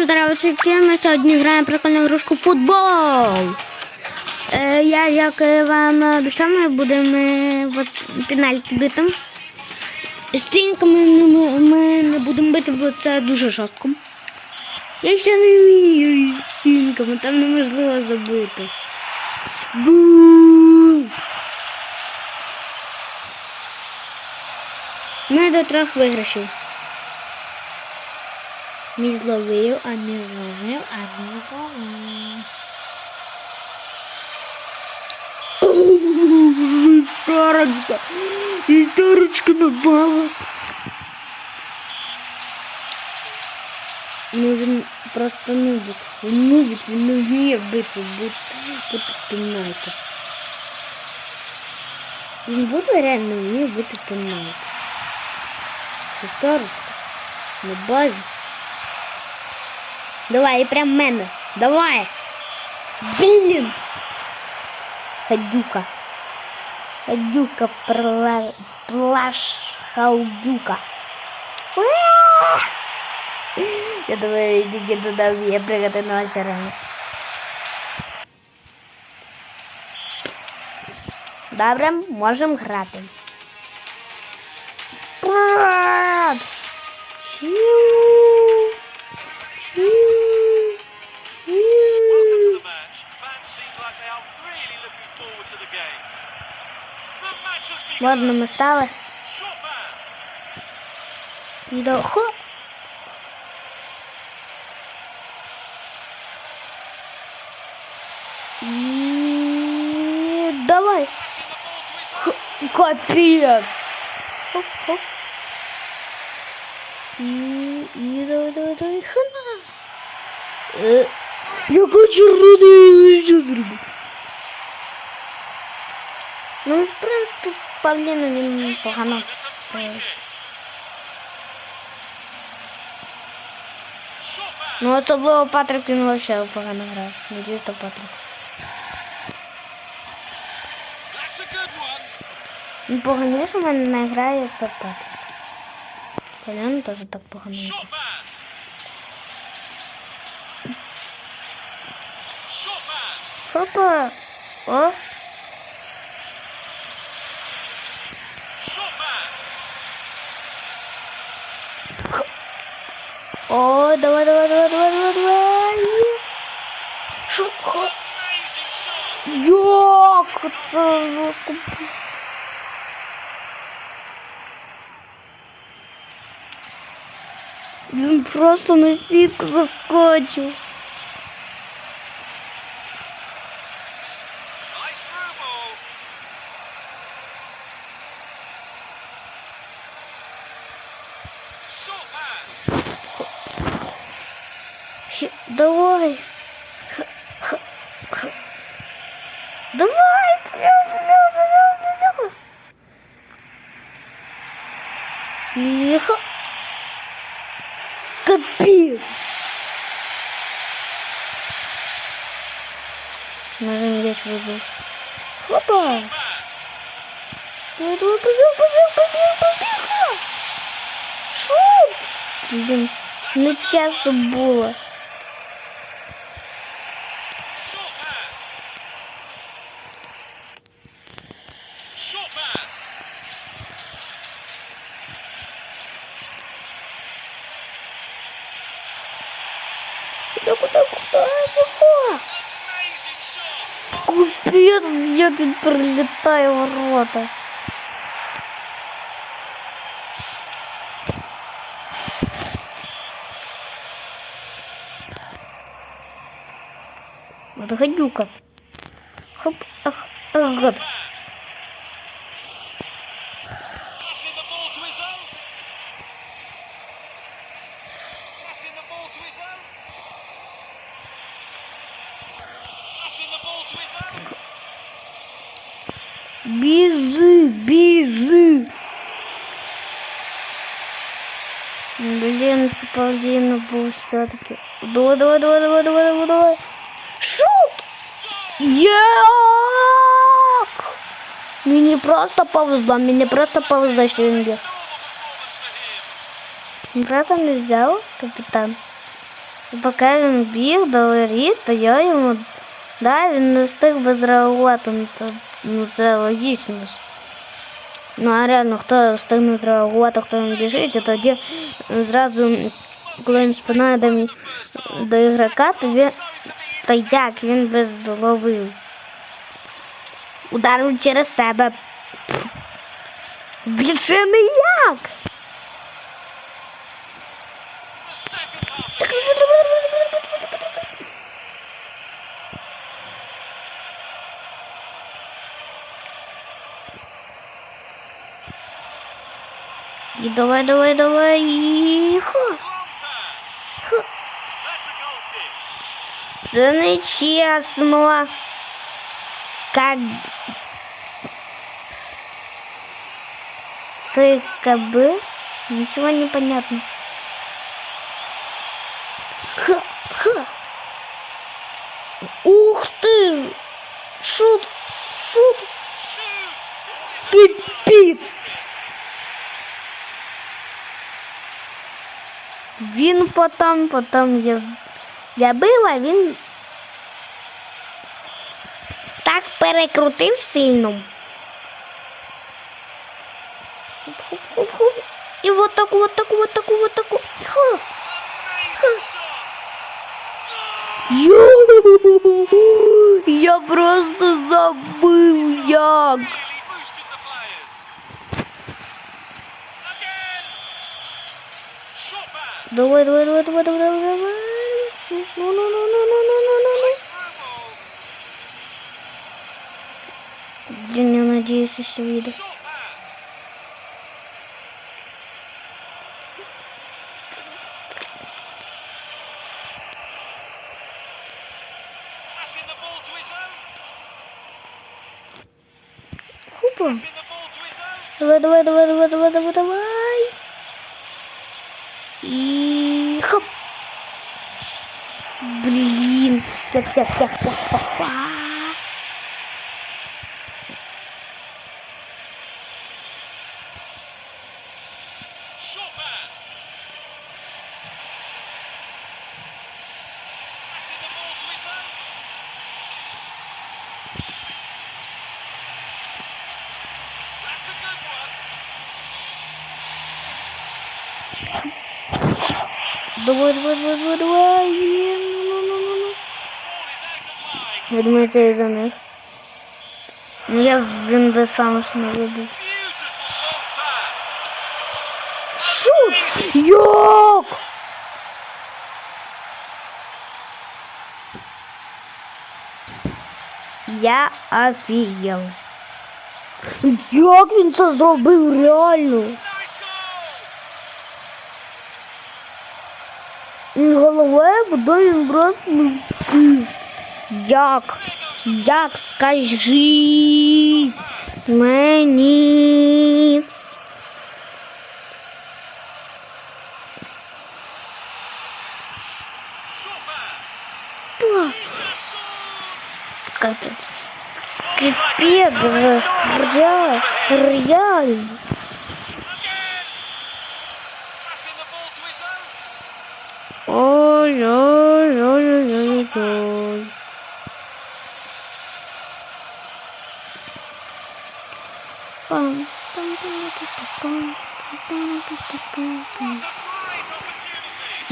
Всім здравствуйте, ми сьогодні граємо прикольну ігрушку футбол. Е, я, як е, вам обіцяв, ми будемо е, от, пенальті бити. Стінками ми, ми не будемо бити, бо це дуже жорстко. Я ще не вмію стінками, там неможливо забити. Гол! Ми до трьох виграшів. Не зловив, а не зловив, а не зловив. Історочка. Історочка напала. Ну він просто нубик. Він нубик, він не вміє бити, бути, бути пенальти. Він буде реально вміє бити пенальти. Історочка. На базі. Давай, і прям в мене. Давай. Блін. Гадюка. Гадюка пла... плаш халдюка. Уа! Я думаю, тільки туди вміє пригати на очередь. Добре, можемо грати. Брат! Чу! match has begun. Ладно, ми стали. Short pass. І до хо. І давай. Passing the ball to his Х, Капец. Хоп, хоп. І, і давай, давай, давай, хана. Е, Я хочу руди. принципі, Павліну він погано. It's a free kick. Short pass. Ну, особливо Патрик він вообще погано грає. Не чисто Патрик. That's a good one. Він поганіше в мене не грає, це Патрик. Толян теж так погано. грає. Short pass. Short pass. Хопа! О! Давай, давай, давай, давай, давай, давай. Шо? Як це жорстко. Він просто на сітку заскочив. Nice through. Давай. Давай, бля, бля, бля, бля. Тихо. Капец. Можем весь выбыл. Хопа. Pass. Давай, побег, побег, побег, побег. Шут. Блин, не часто было. Short pass. Short pass. Куда, куда, куда? Куда? Amazing shot Капец, як він прилітає в ворота. Вот гадюка. Хоп, ах, ах, гад. Павліна був все-таки. Давай, давай, давай, давай, давай, давай, давай. Шут! Як? Мені просто повезло, мені просто повезло, що він б'є. Normal performance for him. Він просто не взяв капітан. І поки він біг до воріт, то я йому да, він не встиг би зреагувати. Ну це, ну, це логічно. ж. Ну а реально, хто встигне зреагувати, хто він біжить, і тоді зразу, коли він спинає до, до ігрока, то він, то як він би зловив. Ударив через себе. Більше ніяк. І давай, давай, давай. Це не чесно. Как... ЦКБ? Ничего не понятно. Ха, ха. Ух ты! ж! Шут! Шут! Shoot. Кипіць! Він потім, потім я, я била, він так перекрутив сильно. І вот таку, вот таку, вот таку, вот таку. Я просто забив як. Давай, давай, давай, давай, давай, давай, ну, ну, ну, ну, ну. Nice through ball. Блин, я надеюсь, еще выйду. Хупа. Давай, давай, давай, давай, давай, давай, давай. yap yap yap yap yap. the wood, wood, wood, wood, wood. Це із-за них. Ну, Я він би сам не вибив. Шут! Йок! Я офігел. Як він це зробив реально? Він головою буде він просто не встиг. як, як скажіть мені. Как тут скрипет, реально.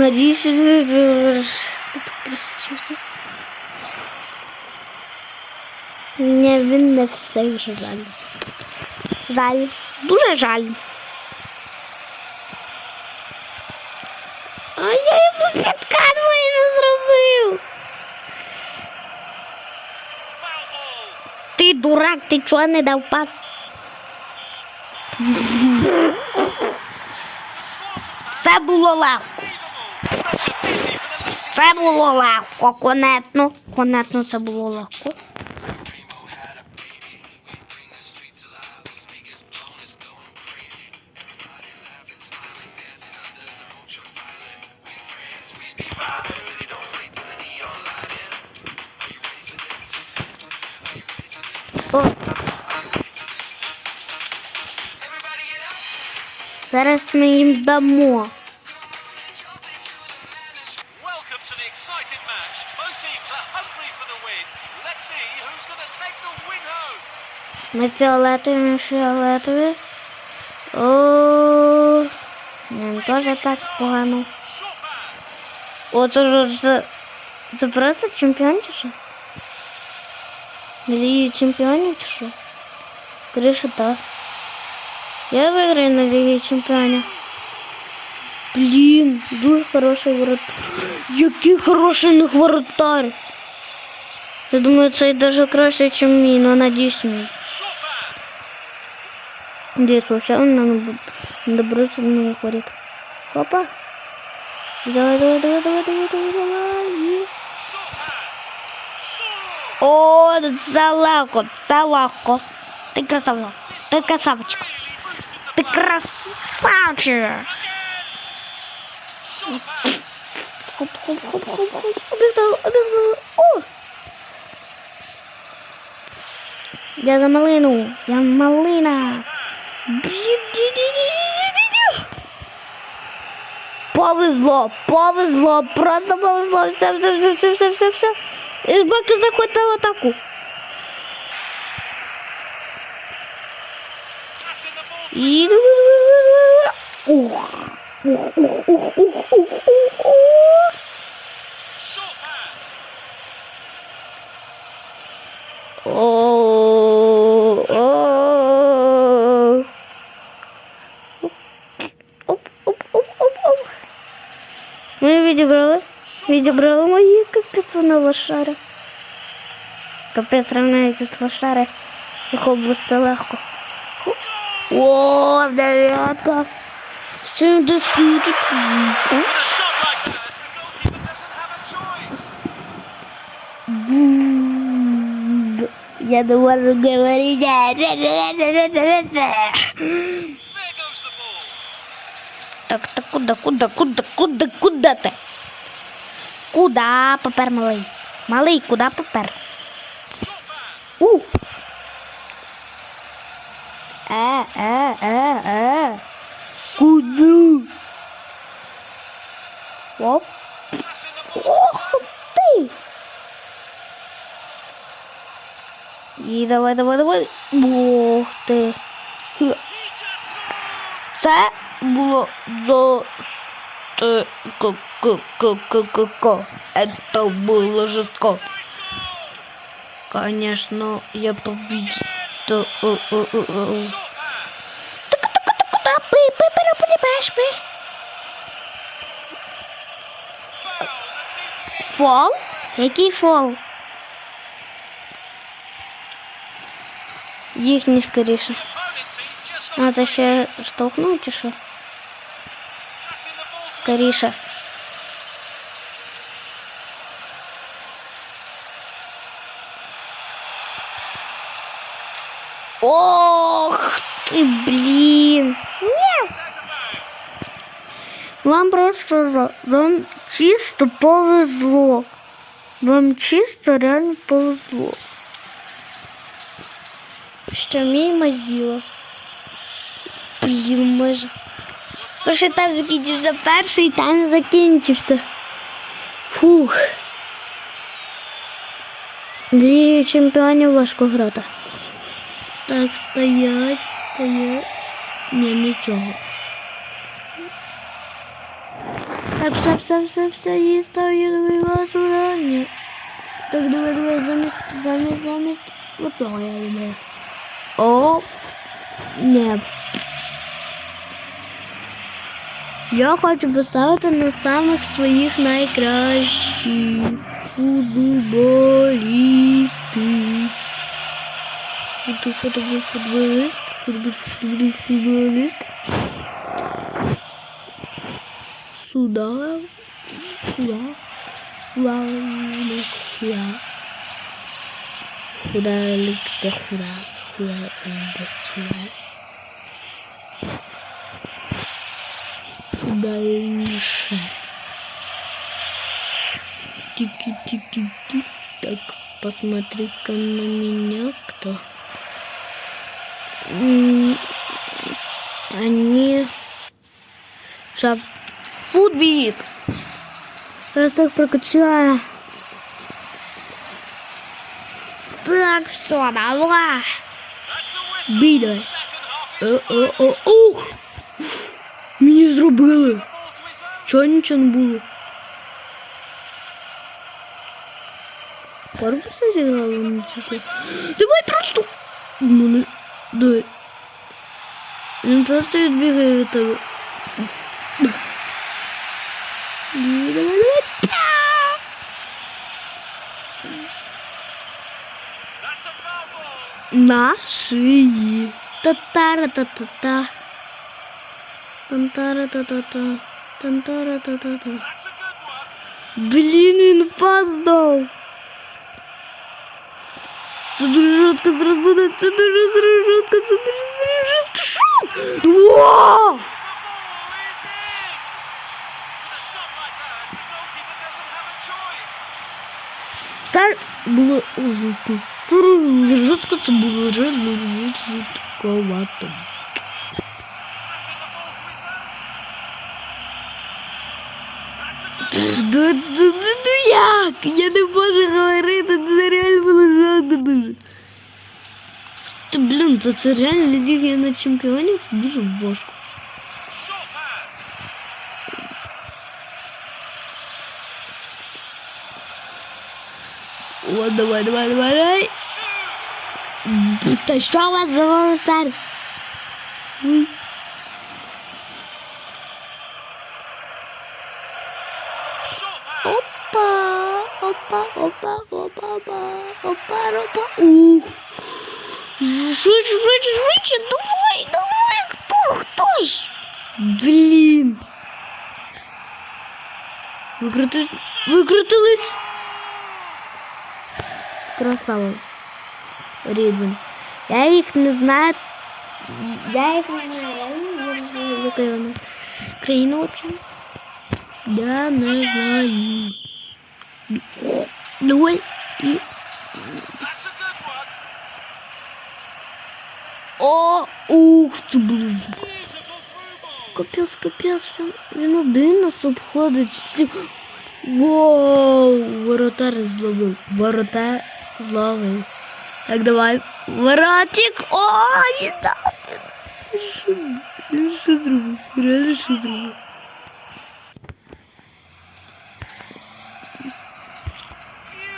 Надіюсь, що просичився. Ні, він не встиг, жаль. Жаль. Дуже жаль. А я йому підкат майже зробив. Ти дурак, ти чого не дав пас? Це було легко. Це було легко, конетно. Конетно це було легко. О. Зараз ми їм дамо. Ми фіолетові, ми фіолетові. О, нам теж так погано. О, це ж це, це просто чемпіон чи що? Ліги чемпіонів чи. Я виграю на Лігі чемпіонів. Блін, дуже хороший воротар. Який хороший них воротар. Я думаю, це навіть краще, ніж мій, але надіюсь мій. Здесь вообще он нам добраться до моих ворот. Опа. Давай, давай, давай, давай, давай, давай, давай. О, це легко. Ти красава. The Ти play. красавчик. Хоп, хоп, хоп, хоп, хоп. Обігнали, обігнали. О! Я за малину. Я малина. Бі-ді-ді-ді-ді-ді-ді. Повезло, повезло, просто повезло. Все, все, все, все, все, все, все. Ізбаки заходить в атаку. Passing the ball to І... Ух. Ух, ух, ух, ух, ух, ух, ух. short pass. О, відібрали мої капець, вони лошари. Капець равно якісь лошари. Їх обвести легко. О, дев'ятка. Всім до світу. Я не можу говорити. Так, так куда, куда, куда, куда, куда ти? Куда попер малий? Малий, куда попер? У. Е, е, е, е. Куди? Оп. Ох ти. І давай, давай, давай. Ох ти. Це було за Е, ко- ко- ко- ко- ко- ко. Это было жестко. Nice goal. Конечно, я победил. Э, э, э, э, э. Short pass. Куда пы- пы- пы- пы- пы- пы- Foul. The team's been Фол? Який фол? Їхній скоріше. opponent team just Надо ще штовхнути чи що? passing the ball to Скоріше. Ох out of bounds. Вам просто вам чисто повезло. Вам чисто реально повезло. Що мій мазіло. Блін, може. Перший тайм закінчився, перший тайм закінчився. Фух. Ліги чемпіонів важко грати. Так, стоять, стоять. Ні, не цього. Так, все, все, все, все, їй став ядовий вас урання. Так, давай, давай, замість, замість, замість. Оцього я люблю. О, ні. Я хочу поставити на самих своїх найкращих футболістів. Футбол, футбол, футболіст, футбол, футбол, футболіст. Сюда, сюда, славник, сюда. Куда лик-то куда, куда да сюда. Сюда лише. Тики-тики-ти. Так, посмотри-ка на меня, кто М, Они... Шаг. Футбик. Зараз так прокачаю. Так, що, давай. That's the whistle. Бій давай. Second half is О, о, о, ух! Мені зробили. ball to his own. Чого нічого не було? Корпусом зіграли нічого. Давай просто. Ну, не... Дай. Він просто відбігає від тебе. Ні, давай, давай. That's a foul ball. На шиї. Та-тара-та-та-та. Тантара-та-та-та. Тантара-та-та-та. That's a good one. Блін, він пас дав. Це дуже жорстко зараз буде. Це дуже зараз жорстко, це дуже зараз жорстко. Шут! Вау! Це було жорстко. Було жорстко, це було жорстко, жорстковато. Passing the ball to his own. That's a good Ну, ну, ну, ну як? Я не можу говорити, це реально було жорстко дуже. Та, блін, та це реально Ліга на чемпіонів, це дуже важко. short pass. О, давай, давай, давай, давай. Shoot. Та що у вас за воротар? Ой. опа, опа. Ух. Швидше, швидше, швидше, давай, давай, хто, хто ж? Блін. Викрутились, викрутились. Красава. Рівень. Я їх не знаю. Я їх не знаю. Яка вона? Країна взагалі? Я не знаю. Давай. І- О, ух, це блин. Beautiful through ball. Капець, капець, він, він один нас обходить всіх. Воу, воротар зловив. Воротар зловив. Так, давай. Воротик! О, він дав. Він що, він що зробив? Реально що зробив?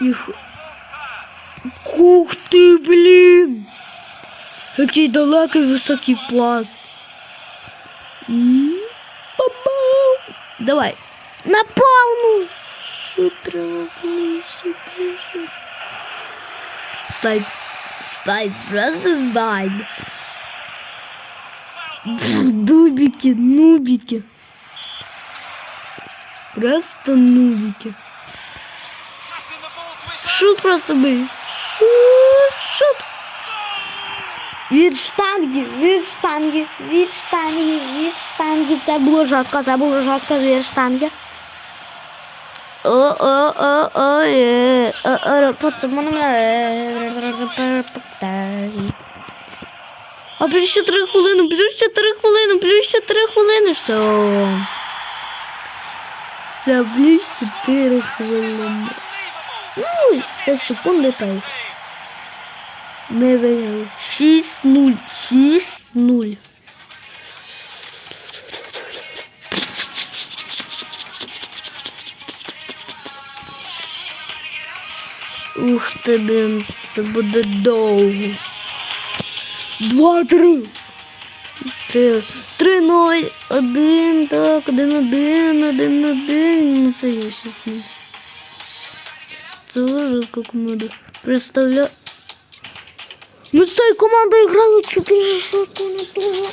Їх... Pass. Ух ти, блін! Який далекий високий пас. І попав. Давай. На повну. Що треба просто стай. Дубики, нубики. Просто нубики. Шут просто бий. Шут, шут. Від штанги, від штанги, від штанги, від штанги. Це було жорстко, це було жорстко від штанги. О, о, о, о, е, о, пацан, А плюс ще три хвилини, плюс ще три хвилини, плюс ще три хвилини, все. Це плюс чотири хвилини. Ну, це секунди Team. Не виграли. 6-0. 6-0. Ух ти, блін, це буде довго. Два-три. Три. Три, ноль, один, так, один, один, один, один. Ну це я щас не. Це жорстка команда. Представляю. Ми з цією командою грали 4 жорстко на того.